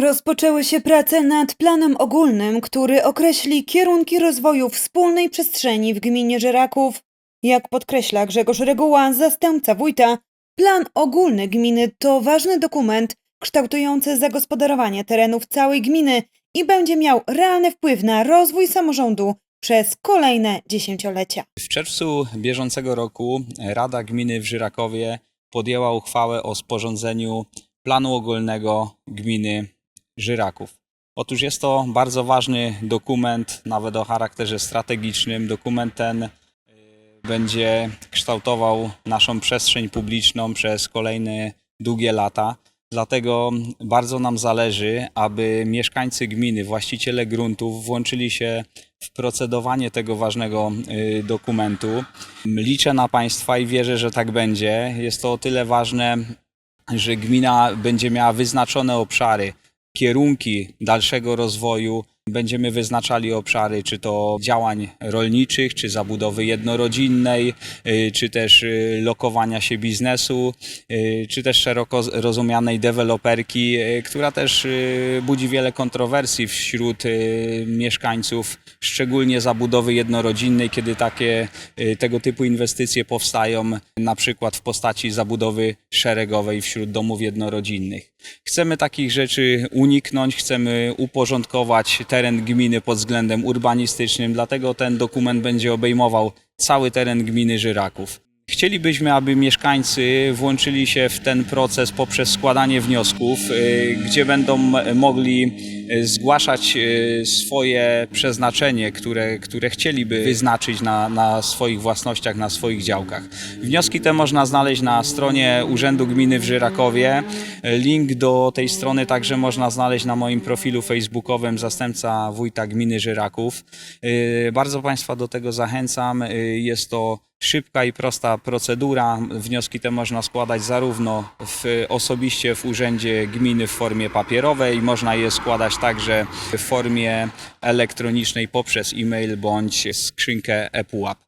Rozpoczęły się prace nad planem ogólnym, który określi kierunki rozwoju wspólnej przestrzeni w gminie Żeraków. Jak podkreśla Grzegorz Reguła, zastępca wójta, plan ogólny gminy to ważny dokument kształtujący zagospodarowanie terenów całej gminy i będzie miał realny wpływ na rozwój samorządu przez kolejne dziesięciolecia. W czerwcu bieżącego roku Rada Gminy w Żyrakowie podjęła uchwałę o sporządzeniu planu ogólnego gminy Żyraków. Otóż jest to bardzo ważny dokument, nawet o charakterze strategicznym. Dokument ten y, będzie kształtował naszą przestrzeń publiczną przez kolejne długie lata. Dlatego bardzo nam zależy, aby mieszkańcy gminy, właściciele gruntów włączyli się w procedowanie tego ważnego y, dokumentu. Liczę na Państwa i wierzę, że tak będzie. Jest to o tyle ważne, że gmina będzie miała wyznaczone obszary, kierunki dalszego rozwoju. Będziemy wyznaczali obszary, czy to działań rolniczych, czy zabudowy jednorodzinnej, y, czy też y, lokowania się biznesu, y, czy też szeroko rozumianej deweloperki, która też budzi wiele kontrowersji wśród mieszkańców, szczególnie zabudowy jednorodzinnej, kiedy takie tego typu inwestycje powstają, na przykład w postaci zabudowy szeregowej wśród domów jednorodzinnych. Chcemy takich rzeczy uniknąć, chcemy uporządkować teren gminy pod względem urbanistycznym, dlatego ten dokument będzie obejmował cały teren gminy Żyraków. Chcielibyśmy, aby mieszkańcy włączyli się w ten proces poprzez składanie wniosków, y, gdzie będą mogli zgłaszać y, swoje przeznaczenie, które, które chcieliby wyznaczyć na, na swoich własnościach, na swoich działkach. Wnioski te można znaleźć na stronie Urzędu Gminy w Żyrakowie. Link do tej strony także można znaleźć na moim profilu facebookowym zastępca wójta gminy Żyraków. Y, Bardzo Państwa do tego zachęcam. Jest to szybka i prosta procedura. Wnioski te można składać zarówno w, osobiście w urzędzie gminy w formie papierowej, można je składać także w formie elektronicznej poprzez e-mail bądź skrzynkę ePUAP.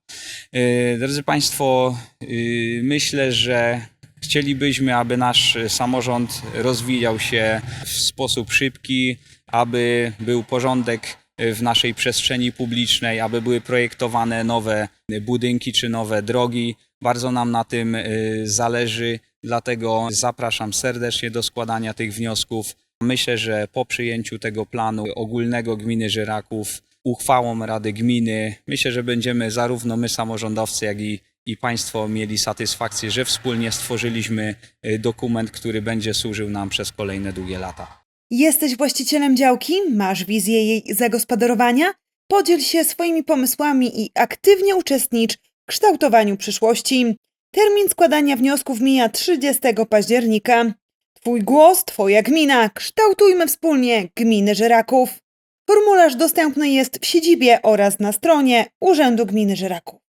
Y, Drodzy Państwo, y, myślę, że chcielibyśmy, aby nasz samorząd rozwijał się w sposób szybki, aby był porządek w naszej przestrzeni publicznej, aby były projektowane nowe budynki czy nowe drogi. Bardzo nam na tym y, zależy, dlatego zapraszam serdecznie do składania tych wniosków. Myślę, że po przyjęciu tego planu ogólnego gminy Żyraków, uchwałą Rady Gminy, myślę, że będziemy zarówno my samorządowcy, jak i, i Państwo mieli satysfakcję, że wspólnie stworzyliśmy y, dokument, który będzie służył nam przez kolejne długie lata. Jesteś właścicielem działki? Masz wizję jej zagospodarowania? Podziel się swoimi pomysłami i aktywnie uczestnicz w kształtowaniu przyszłości. Termin składania wniosków mija 30 października. Twój głos, Twoja gmina. Kształtujmy wspólnie gminy Żeraków. Formularz dostępny jest w siedzibie oraz na stronie Urzędu Gminy Żeraków.